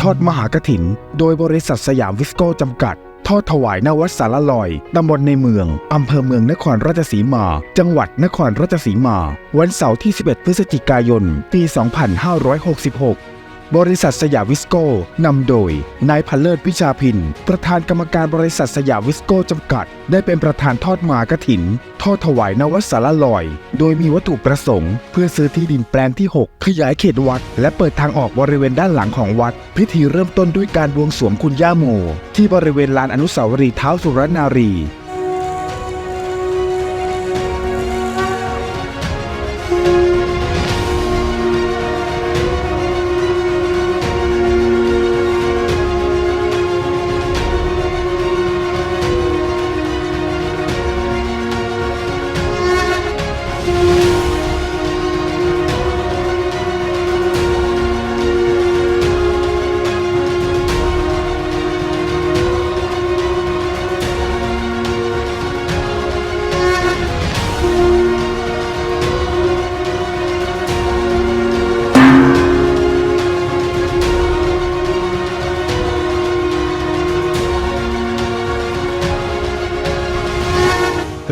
ทอดมหากถิน โดยบริษัทสยามวิสโก้จำกัด ทอดถวายณวัดสารลอย ตำบลในเมือง อำเภอเมืองนครราชสีมา จังหวัดนครราชสีมา วันเสาร์ที่ 11 พฤศจิกายน ปี 2566 บริษัทสยามวิสโก้นำโดยนายพันเลิศวิชาพิน ประธานกรรมการบริษัทสยามวิสโก้จำกัด ได้เป็นประธานทอดมากรถิน ทอดถวายนวสารลอย โดยมีวัตถุประสงค์ เพื่อซื้อที่ดินแปลงที่ 6 ขยายเขตวัด และเปิดทางออกบริเวณด้านหลังของวัด พิธีเริ่มต้นด้วยการบวงสรวงคุณย่าโมที่บริเวณลานอนุสาวรีย์เท้าสุรนารี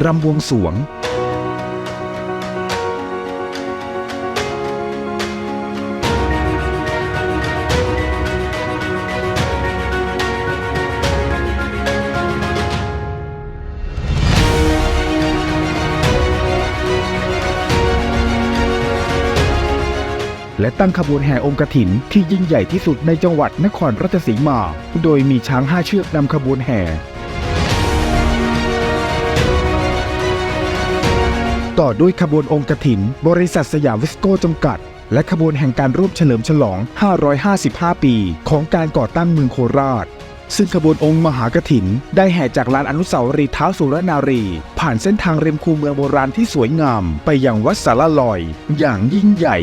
รำบวงสวง และตั้งขบวนแห่องค์กถินที่ยิ่งใหญ่ที่สุดในจังหวัดนครราชสีมา โดยมีช้างห้าเชือกนำขบวนแห่ ต่อด้วยขบวนองค์กถิน บริษัทสยามวิสโก้จำกัด และขบวนแห่งการร่วมเฉลิมฉลอง 555 ปี ของการก่อตั้งเมืองโคราช ซึ่งขบวนองค์มหากถิน ได้แห่จากลานอนุสาวรีย์เท้าสุรนารี ผ่านเส้นทางริมคูเมืองโบราณที่สวยงาม ไปยังวัดสารลอย อย่างยิ่งใหญ่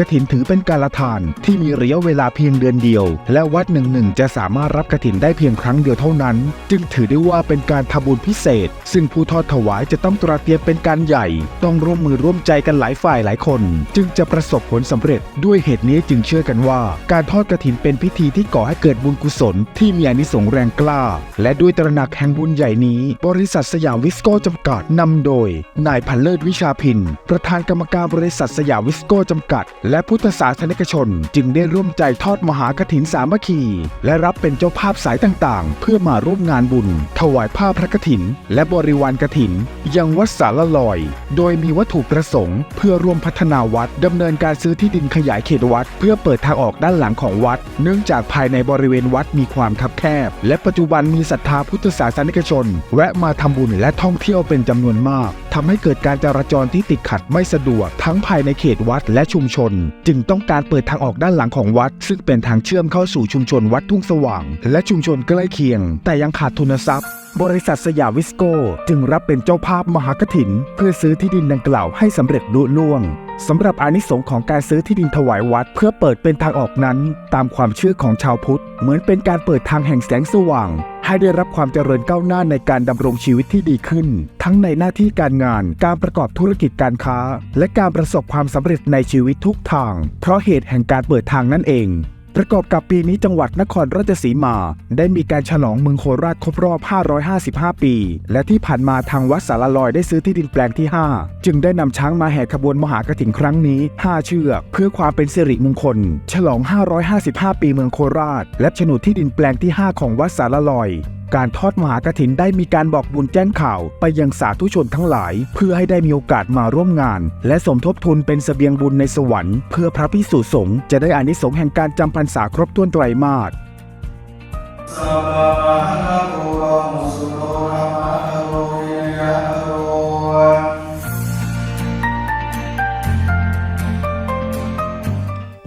กถินถือเป็นการละทานที่มีระยะเวลาเพียงเดือนเดียว และวัดหนึ่งหนึ่งจะสามารถรับกระถินได้เพียงครั้งเดียวเท่านั้น จึงถือได้ว่าเป็นการทำบุญพิเศษ ซึ่งผู้ทอดถวายจะต้องตระเตรียมเป็นการใหญ่ ต้องร่วมมือร่วมใจกันหลายฝ่ายหลายคน จึงจะประสบผลสำเร็จ ด้วยเหตุนี้จึงเชื่อกันว่า การทอดกระถินเป็นพิธีที่ก่อให้เกิดบุญกุศล ที่มีอานิสงส์แรงกล้า และด้วยตระหนักแห่งบุญใหญ่นี้ บริษัทสยามวิสโก้จำกัดนำโดย นายพันเลิศวิชาพิน ประธานกรรมการบริษัทสยามวิสโก้จำกัดและพุทธศาสนิกชนจึงได้ร่วมใจทอดมหากถินสามัคคี และรับเป็นเจ้าภาพสายต่างๆ เพื่อมาร่วมงานบุญ ถวายผ้าพระกถิน และบริวารกถิน ยังวัดสารลอย โดยมีวัตถุประสงค์ เพื่อร่วมพัฒนาวัดดำเนินการซื้อที่ดินขยายเขตวัด เพื่อเปิดทางออกด้านหลังของวัด เนื่องจากภายในบริเวณวัดมีความคับแคบ และปัจจุบันมีศรัทธาพุทธศาสนิกชน แวะมาทำบุญและท่องเที่ยวเป็นจำนวนมากทำให้เกิดการจราจรที่ติดขัดไม่สะดวกทั้งภายในเขตวัดและชุมชน จึงต้องการเปิดทางออกด้านหลังของวัด ซึ่งเป็นทางเชื่อมเข้าสู่ชุมชนวัดทุ่งสว่าง และชุมชนใกล้เคียง แต่ยังขาดทุนทรัพย์ บริษัทสยามวิสโก้จึงรับเป็นเจ้าภาพมหากถิน เพื่อซื้อที่ดินดังกล่าวให้สำเร็จลุล่วงสำหรับอานิสงส์ของการซื้อที่ดินถวายวัด เพื่อเปิดเป็นทางออกนั้น ตามความเชื่อของชาวพุทธ เหมือนเป็นการเปิดทางแห่งแสงสว่าง ให้ได้รับความเจริญก้าวหน้าในการดำรงชีวิตที่ดีขึ้น ทั้งในหน้าที่การงาน การประกอบธุรกิจการค้า และการประสบความสำเร็จในชีวิตทุกทาง เพราะเหตุแห่งการเปิดทางนั่นเอง ประกอบกับปีนี้จังหวัดนครราชสีมา ได้มีการฉลองเมืองโคราชครบรอบ 555 ปี และที่ผ่านมาทางวัดสารลอยได้ซื้อที่ดินแปลงที่ 5 จึงได้นำช้างมาแห่ขบวนมหากรถินครั้งนี้ 5 เชือก เพื่อความเป็นสิริมงคล ฉลอง 555 ปีเมืองโคราช และโฉนดที่ดินแปลงที่ 5 ของวัดสารลอย การทอดมหากถินได้มีการบอกบุญแจ้งข่าวไปยังสาธุชนทั้งหลาย เพื่อให้ได้มีโอกาสมาร่วมงาน และสมทบทุนเป็นเสบียงบุญในสวรรค์เพื่อพระพิสุสงฆ์จะได้อานิสงส์แห่งการจำพรรษาครบถ้วนไตรมาส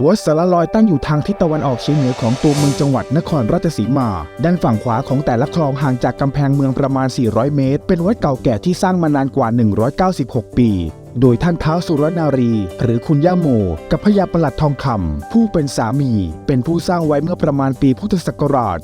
วัดสารลอยตั้งอยู่ทางทิศตะวันออกเฉียงเหนือของตัวเมืองจังหวัดนครราชสีมา ด้านฝั่งขวาของแต่ละคลองห่างจากกำแพงเมืองประมาณ 400 เมตร เป็นวัดเก่าแก่ที่สร้างมานานกว่า 196 ปี โดยท่านเท้าวสุรนารี หรือคุณย่าโม กับพญาประหลัดทองคำผู้เป็นสามี เป็นผู้สร้างไว้เมื่อประมาณปีพุทธศักราช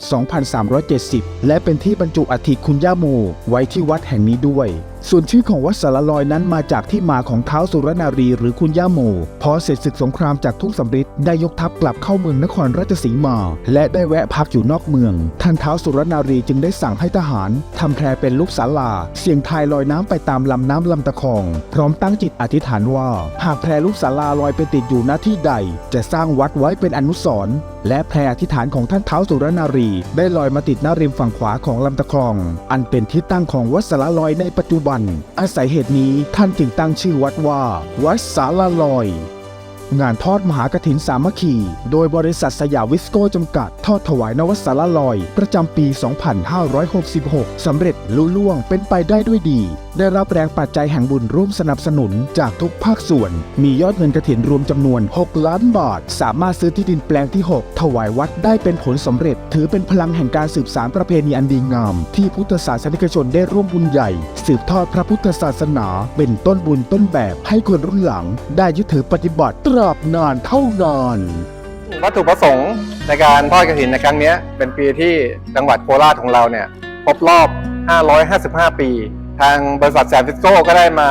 2370 และเป็นที่บรรจุอัฐิคุณย่าโม ไว้ที่วัดแห่งนี้ด้วย ส่วนชื่อของวัดสารลอยนั้นมาจากที่มาของเท้าวสุรนารีหรือคุณย่าโม พอเสร็จศึกสงครามจากทุ่งสำริดได้ยกทัพกลับเข้าเมืองนครราชสีมา และได้แวะพักอยู่นอกเมือง ท่านเท้าวสุรนารีจึงได้สั่งให้ทหารทำแพรเป็นลูกศาลา เสียงทายลอยน้ำไปตามลำน้ำลำตะคอง พร้อมตั้งจิตอธิษฐานว่า หากแพรลูกศาลาลอยไปติดอยู่หน้าที่ใด จะสร้างวัดไว้เป็นอนุสรณ์และแพรอธิษฐานของท่านเท้าวสุรนารี ได้ลอยมาติดหน้าริมฝั่งขวาของลำตะคอง อันเป็นที่ตั้งของวัดสารลอยในปัจจุบันอาศัยเหตุนี้ท่านจึงตั้งชื่อวัดว่า วัดสารลอย งานทอดมหากถินสามัคคี โดยบริษัทสยามวิสโก้จำกัด ทอดถวายนวัสารลอย ประจำปี 2566 สำเร็จลุล่วงเป็นไปได้ด้วยดี ได้รับแรงปัจจัยแห่งบุญร่วมสนับสนุนจากทุกภาคส่วน มียอดเงินกระถินรวมจำนวน 6 ล้านบาท สามารถซื้อที่ดินแปลงที่ 6 ถวายวัดได้เป็นผลสำเร็จ ถือเป็นพลังแห่งการสืบสานประเพณีอันดีงาม ที่พุทธศาสนิกชนได้ร่วมบุญใหญ่ สืบทอดพระพุทธศาสนา เป็นต้นบุญต้นแบบให้คนรุ่นหลัง ได้ยึดถือปฏิบัติตราบนานเท่านาน วัตถุประสงค์ในการทอดกระถินในครั้งนี้เป็นปีที่จังหวัดโคราชของเราเนี่ยครบรอบ 555 ปี ทางบริษัทแซนฟิสโก้ก็ได้มา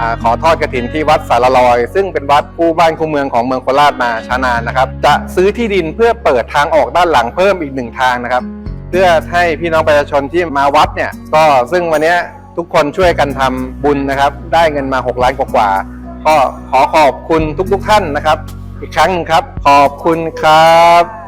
อขอทอดกระถินที่วัดสารลอย ซึ่งเป็นวัดคู่บ้านคู่เมืองของเมืองโคราชมาช้านานนะครับ จะซื้อที่ดินเพื่อเปิดทางออกด้านหลังเพิ่มอีกหนึ่งทางนะครับ เพื่อให้พี่น้องประชาชนที่มาวัดเนี่ยก็ซึ่งวันนี้ทุกคนช่วยกันทำบุญนะครับ ได้เงินมา 6 ล้านกว่า ก็ขอขอบคุณทุกๆท่านนะครับ อีกครั้งหนึ่งครับ ขอบคุณครับ